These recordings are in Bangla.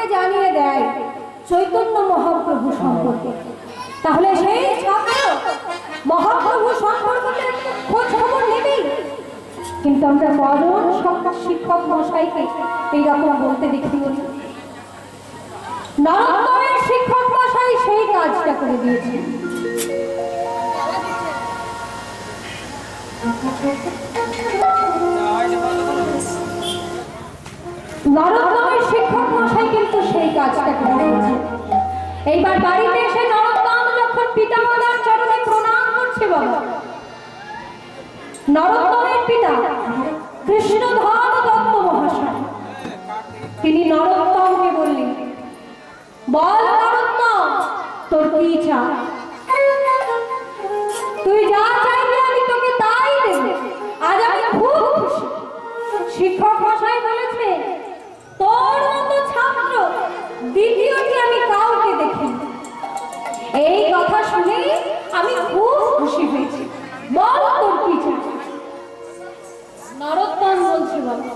ছাত্রকে জানিয়ে দেয় চৈতন্য মহাপ্রভু সম্পর্কে। তাহলে সেই মহাপ্রভু সম্পর্কে খোঁজ খবর নেবেই। কিন্তু আমরা কজন সব শিক্ষক মশাইকে এইরকম বলতে দেখি। নরোত্তমের শিক্ষক মশাই সেই কাজটা করে দিয়েছে। নরোত্তমের শিক্ষক মশাই কিন্তু সেই কাজটা করে এইবার বাড়িতে এসে নরোত্তম যখন পিতামাতার চরণে প্রণাম করছে বাবা নরোত্তমের পিতা কৃষ্ণধর দত্ত মহাশয়। তিনি নরোত্তমকে বললেন, বল নরোত্তম, তোর কি চাই তুই যা চাইবি আমি তোকে তাই দেব। আজ আমি খুব খুশি। শিক্ষক দ্বিতীয়টি আমি কাউকে দেখি এই কথা শুনে আমি খুব খুশি হয়েছি। বল তোর কি চাই? নরোত্তম বলছি বাবা।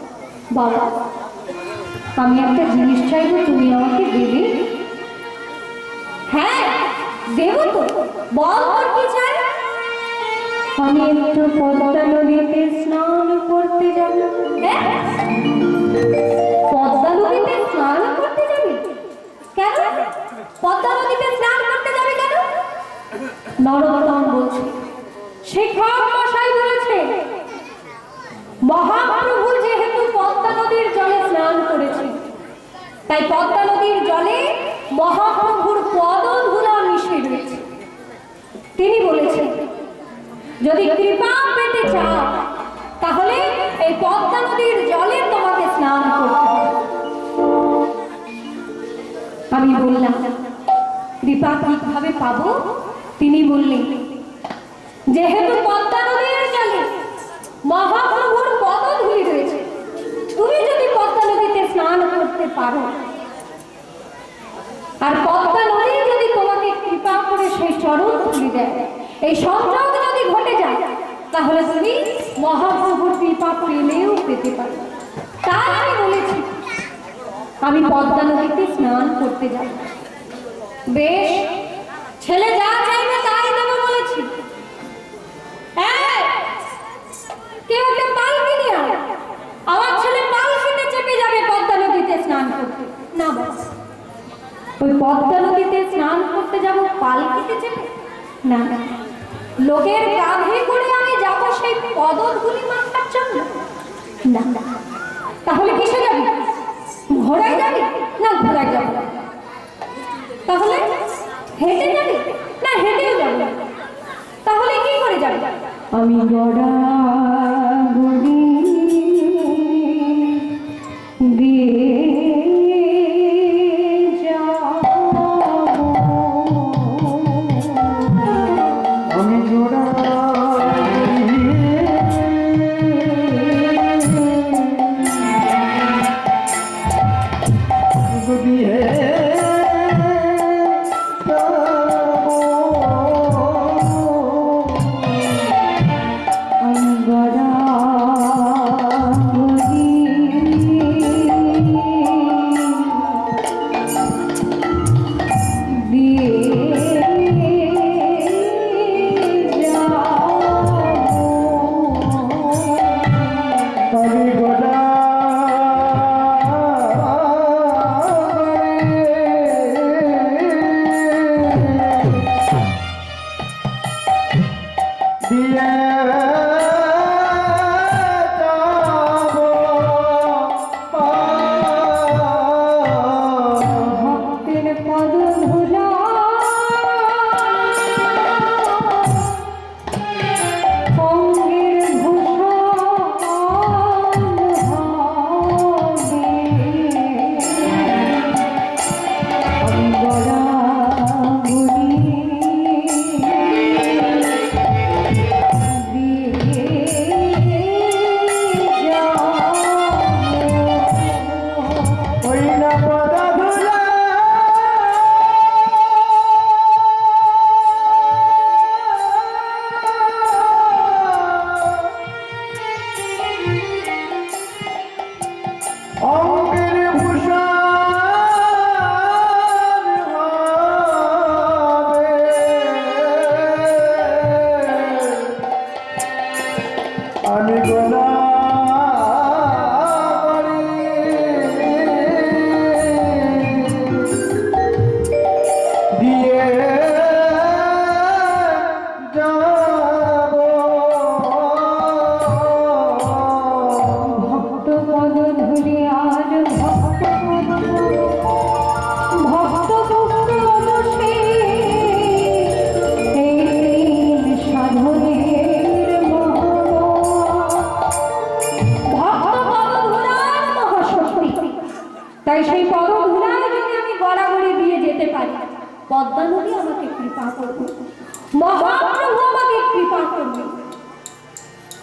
বাবা আমি একটা জিনিস চাইব তুমি আমাকে দেবে? হ্যাঁ দেব তো। বল তোর কি চাই? আমি একটু পদ্মা নদীতে স্নান করতে যাব। হ্যাঁ পদ্মা নদীতে স্নান করতে যাবি কেন? নরোত্তম বলছে, শিক্ষক মশাই বলেছে, মহাপ্রভু যেহেতু পদ্মা নদীর জলে স্নান করেছে, তাই পদ্মা নদীর জলে মহাপ্রভুর পদধুলা মিশে রয়েছে। তিনি বলেছেন, যদি কৃপা পেতে চাও, তাহলে এই পদ্মা নদীর জলে তোমাকে স্নান করতে আমি বললাম কৃপা কীভাবে পাবো? তিনি বললেন, যেহেতু পদ্মা নদীর জলে মহাপ্রভুর পদধূলি রয়েছে তুমি যদি পদ্মা নদীতে স্নান করতে পারো, আর পদ্মা নদী যদি তোমাকে কৃপা করে সেই চরণ তুলি দেয়, এই সংযোগ যদি ঘটে যায়, তাহলে তুমি মহাপ্রভুর কৃপা পেলেও পেতে পারো। তাই আমি বলেছি, আমি পদ্মা নদীতে স্নান করতে যাব। বেশ, ছেলে যা চাইবে তাই দেবো বলেছি। কেউ একটা পালকি আমার ছেলে পালকিতে চেপে যাবে পদ্মা নদীতে স্নান করতে। না, বাবা। ওই পদ্মা নদীতে স্নান করতে যাব পালকিতে চেপে? না না লোকের কাঁধে করে আমি যাব সেই পদধূলি মাথার জন্য। না না। তাহলে কিসে যাবি? ঘোড়ায় যাবি? না ঘোড়ায় যাবি? তাহলে হেঁটে যাবে? না হেঁটেও যাবে। তাহলে কি করে যাবে? আমি গড়া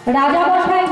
রাজা মশাই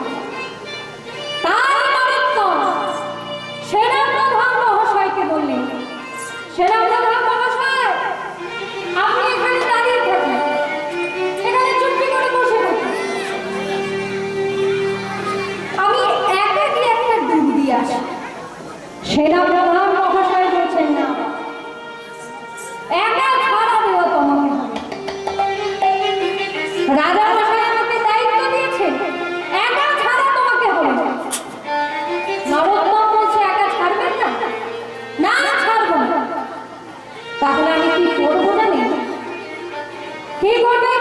সেনাপ্রধান মহাশয় বলছেন না। একা ছাড়া দেওয়া তোমাকে রাজা মশাই আমাকে দায়িত্ব দিয়েছেন। একা ছাড়া তোমাকে হবে নরোত্তম বলছে, একা ছাড়বেন না? না, ছাড়বো না। তাহলে আমি কি করব জানি কি করবেন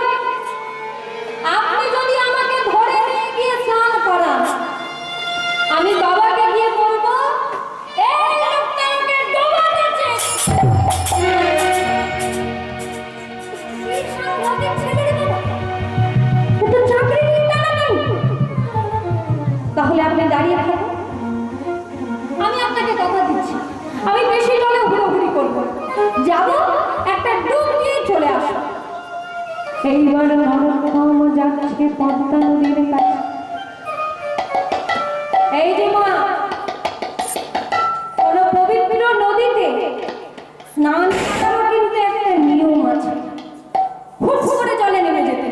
যাচ্ছে পদ্মা নদীর এই যে মা, কোন পবিত্র নদীতে স্নান কিন্তু একটা নিয়ম আছে। করে জলে নেমে যেতে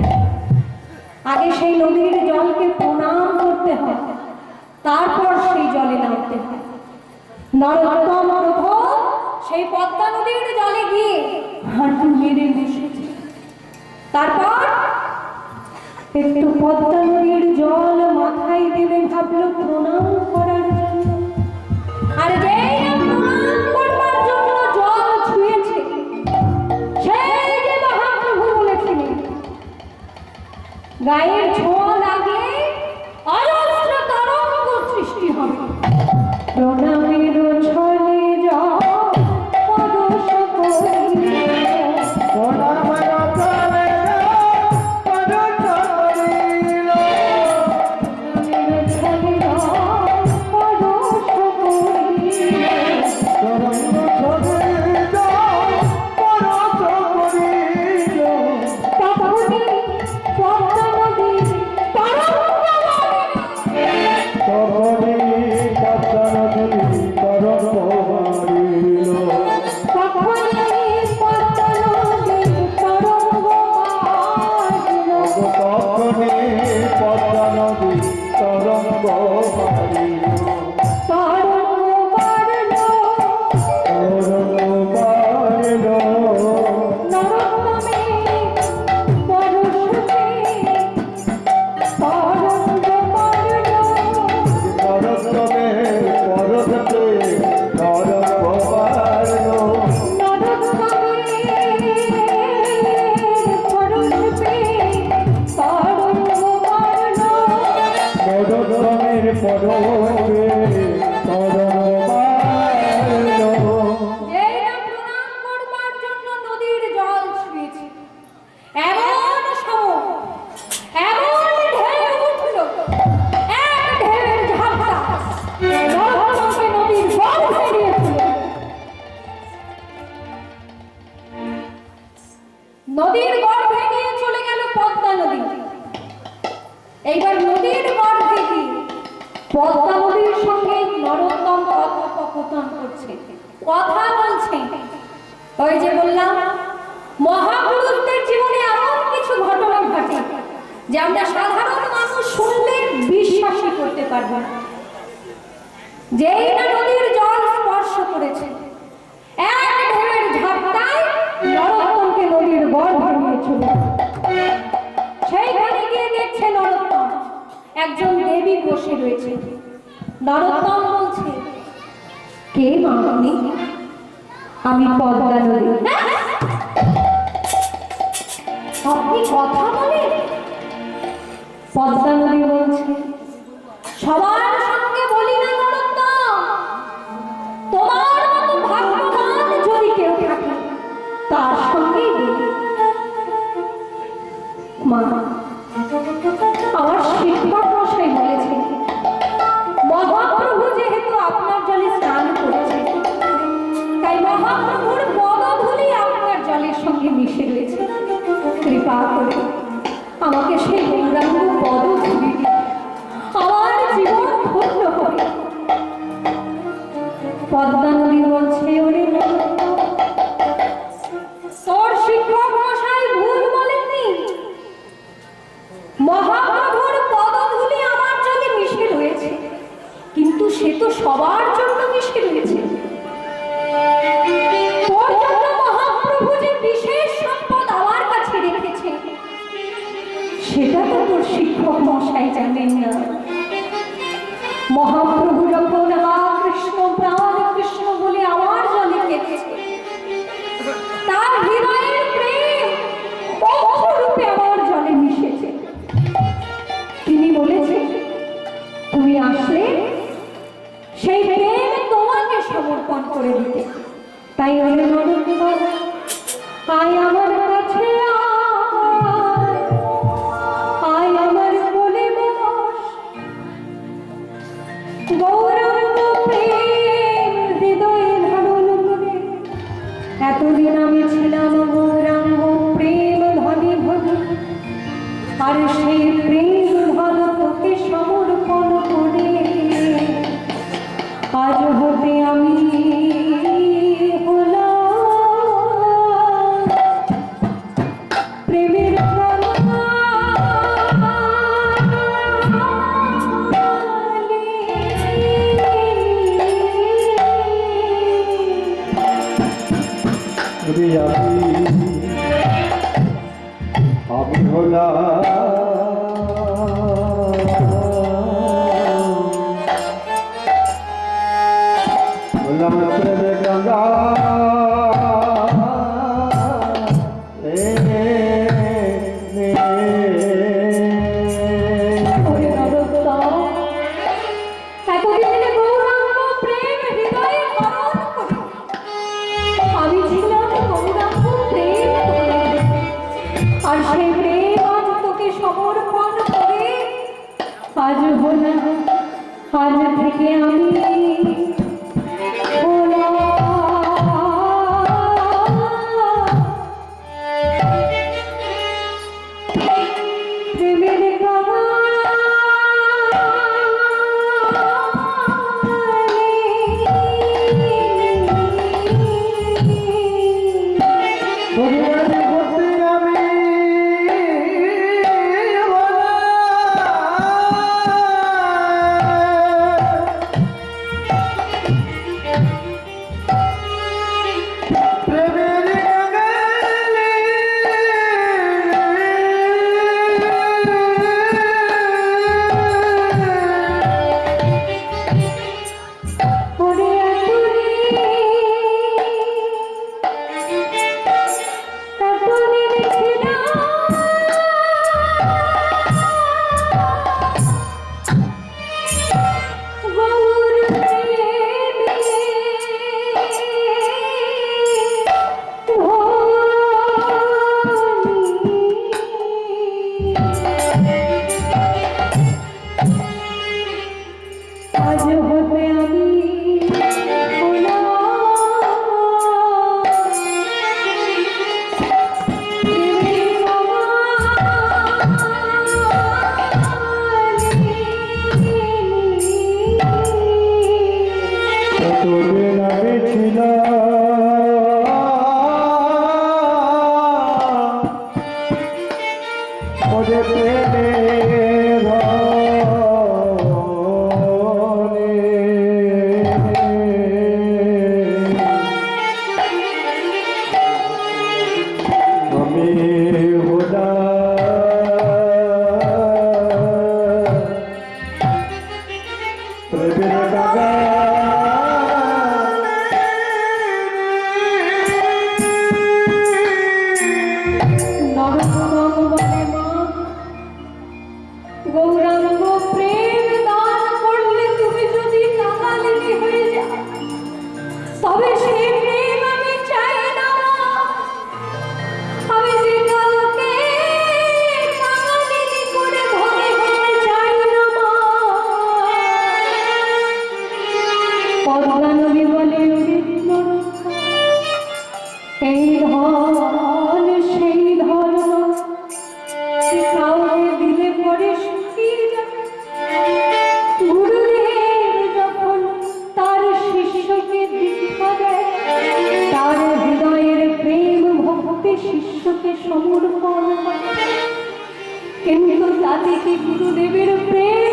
আগে সেই নদীর জলকে প্রণাম করতে হয় তারপর সেই জলে নামতে হয় সেই পদ্মা নদীর জলে গিয়ে হাঁটু মেরে বসেছে। তারপর একটু পদ্মা নদীর জল মাথায় দেবে ভাবলো প্রণাম করার জন্য। আর জল ছুঁয়েছে যে গায়ের ছোঁয়া কে মা আপনি আমি পদ্মা নদী। আপনি কথা বলেন? পদ্মা নদী বলছে সবার आज हो ना आज थके आमी ওরে প্রেমে এই ধন, সেই ধন। দিলে গুরুদেব যখন তার শিষ্যকে তার প্রেম ভক্তি শিষ্যকে সমর্পণ কিন্তু তাতে কি গুরুদেবের প্রেম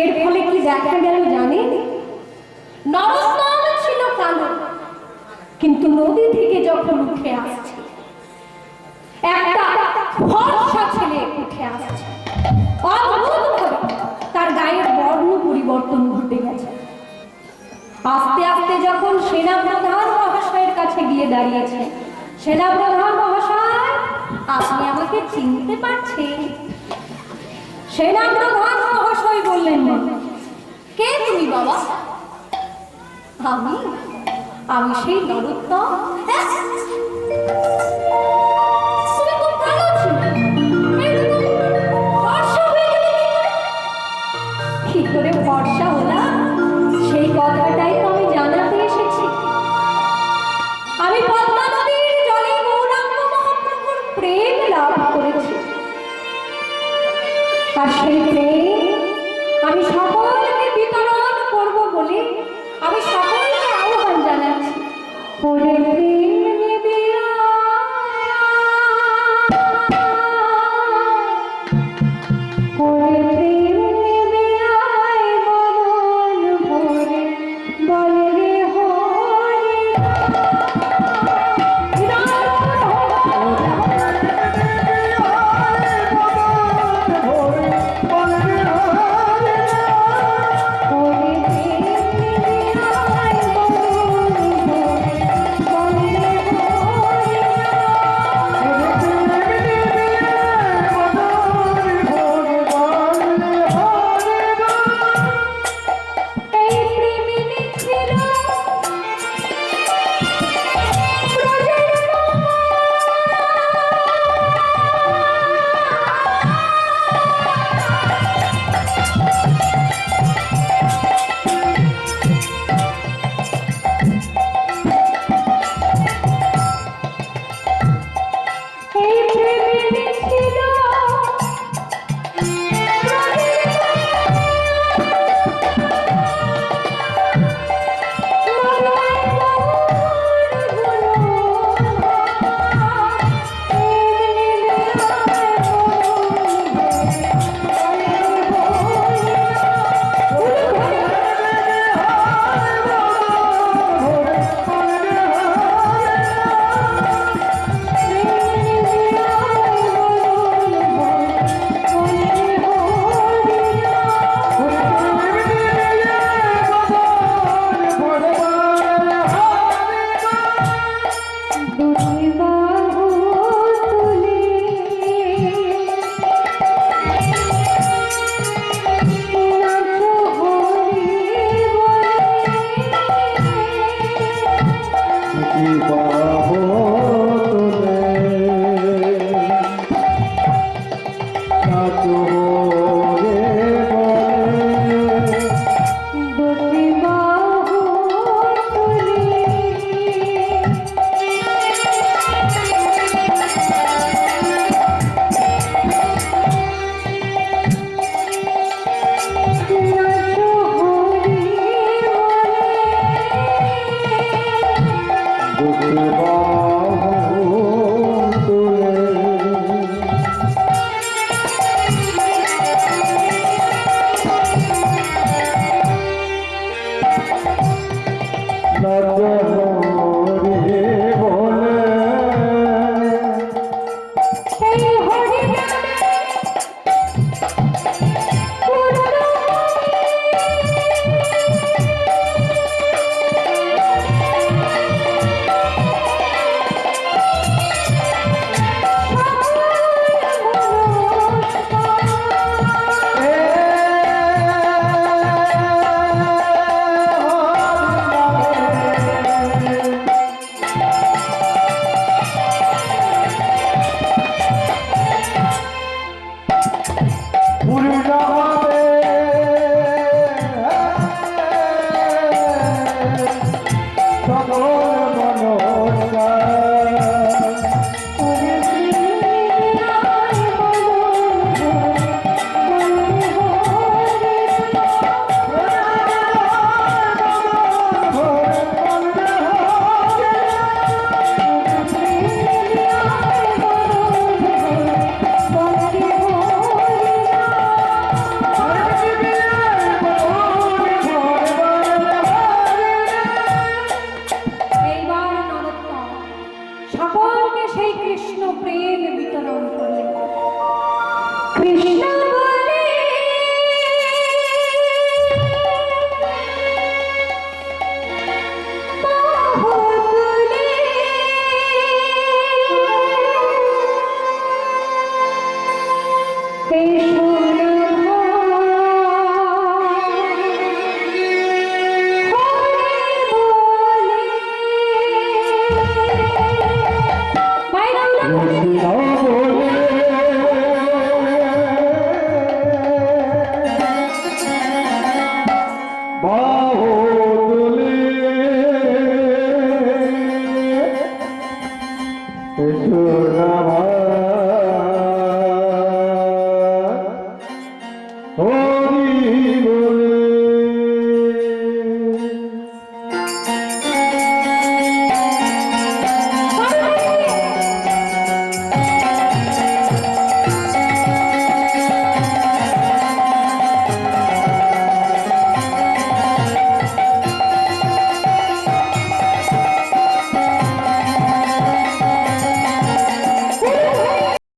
এর ফলে কি দেখা গেল জানেন? নরোত্তম ছিল কালো। কিন্তু নদী থেকে যখন উঠে আসছে, একটা ফর্সা ছেলে উঠে আসছে। তার গায়ের বর্ণ পরিবর্তন ঘটে গেছে। আস্তে আস্তে যখন সেনা প্রধান মহাশয়ের কাছে গিয়ে দাঁড়িয়েছে সেনা প্রধান মহাশয়, আপনি আমাকে চিনতে পারছেন? সেনা প্রধান বললেন না। কে তুমি বাবা? আমি? আমি সেই নরোত্তম।